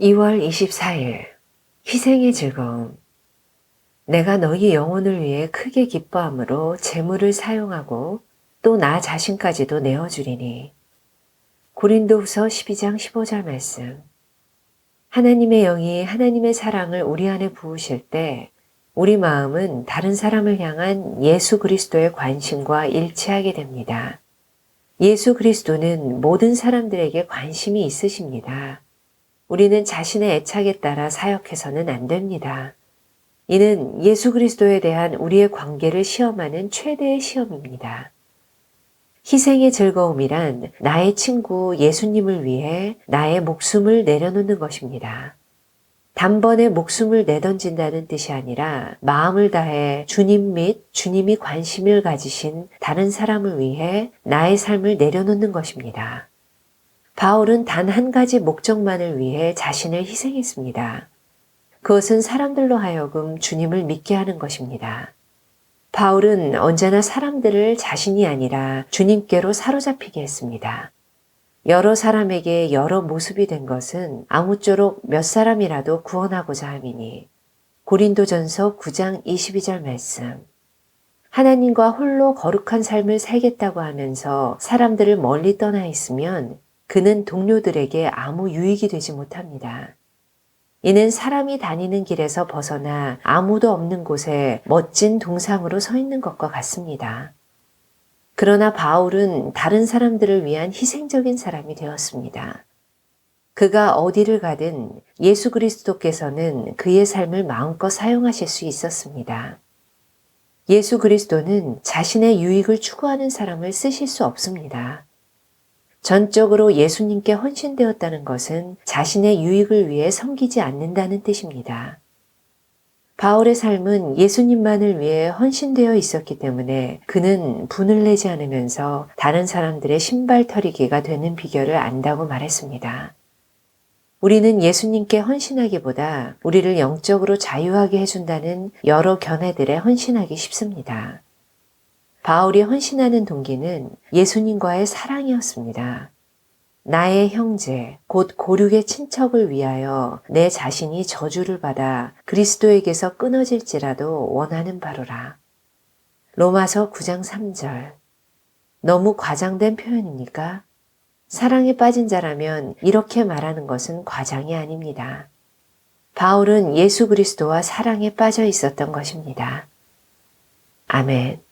2월 24일 희생의 즐거움 내가 너희 영혼을 위해 크게 기뻐함으로 재물을 사용하고 또 나 자신까지도 내어주리니 고린도후서 12장 15절 말씀 하나님의 영이 하나님의 사랑을 우리 안에 부으실 때 우리 마음은 다른 사람을 향한 예수 그리스도의 관심과 일치하게 됩니다. 예수 그리스도는 모든 사람들에게 관심이 있으십니다. 우리는 자신의 애착에 따라 사역해서는 안 됩니다. 이는 예수 그리스도에 대한 우리의 관계를 시험하는 최대의 시험입니다. 희생의 즐거움이란 나의 친구 예수님을 위해 나의 목숨을 내려놓는 것입니다. 단번에 목숨을 내던진다는 뜻이 아니라 마음을 다해 주님 및 주님이 관심을 가지신 다른 사람을 위해 나의 삶을 내려놓는 것입니다. 바울은 단 한 가지 목적만을 위해 자신을 희생했습니다. 그것은 사람들로 하여금 주님을 믿게 하는 것입니다. 바울은 언제나 사람들을 자신이 아니라 주님께로 사로잡히게 했습니다. 여러 사람에게 여러 모습이 된 것은 아무쪼록 몇 사람이라도 구원하고자 함이니 고린도전서 9장 22절 말씀 하나님과 홀로 거룩한 삶을 살겠다고 하면서 사람들을 멀리 떠나 있으면 그는 동료들에게 아무 유익이 되지 못합니다. 이는 사람이 다니는 길에서 벗어나 아무도 없는 곳에 멋진 동상으로 서 있는 것과 같습니다. 그러나 바울은 다른 사람들을 위한 희생적인 사람이 되었습니다. 그가 어디를 가든 예수 그리스도께서는 그의 삶을 마음껏 사용하실 수 있었습니다. 예수 그리스도는 자신의 유익을 추구하는 사람을 쓰실 수 없습니다. 전적으로 예수님께 헌신되었다는 것은 자신의 유익을 위해 섬기지 않는다는 뜻입니다. 바울의 삶은 예수님만을 위해 헌신되어 있었기 때문에 그는 분을 내지 않으면서 다른 사람들의 신발 털이기가 되는 비결을 안다고 말했습니다. 우리는 예수님께 헌신하기보다 우리를 영적으로 자유하게 해준다는 여러 견해들에 헌신하기 쉽습니다. 바울이 헌신하는 동기는 예수님과의 사랑이었습니다. 나의 형제, 곧 고륙의 친척을 위하여 내 자신이 저주를 받아 그리스도에게서 끊어질지라도 원하는 바로라. 로마서 9장 3절. 너무 과장된 표현입니까? 사랑에 빠진 자라면 이렇게 말하는 것은 과장이 아닙니다. 바울은 예수 그리스도와 사랑에 빠져 있었던 것입니다. 아멘.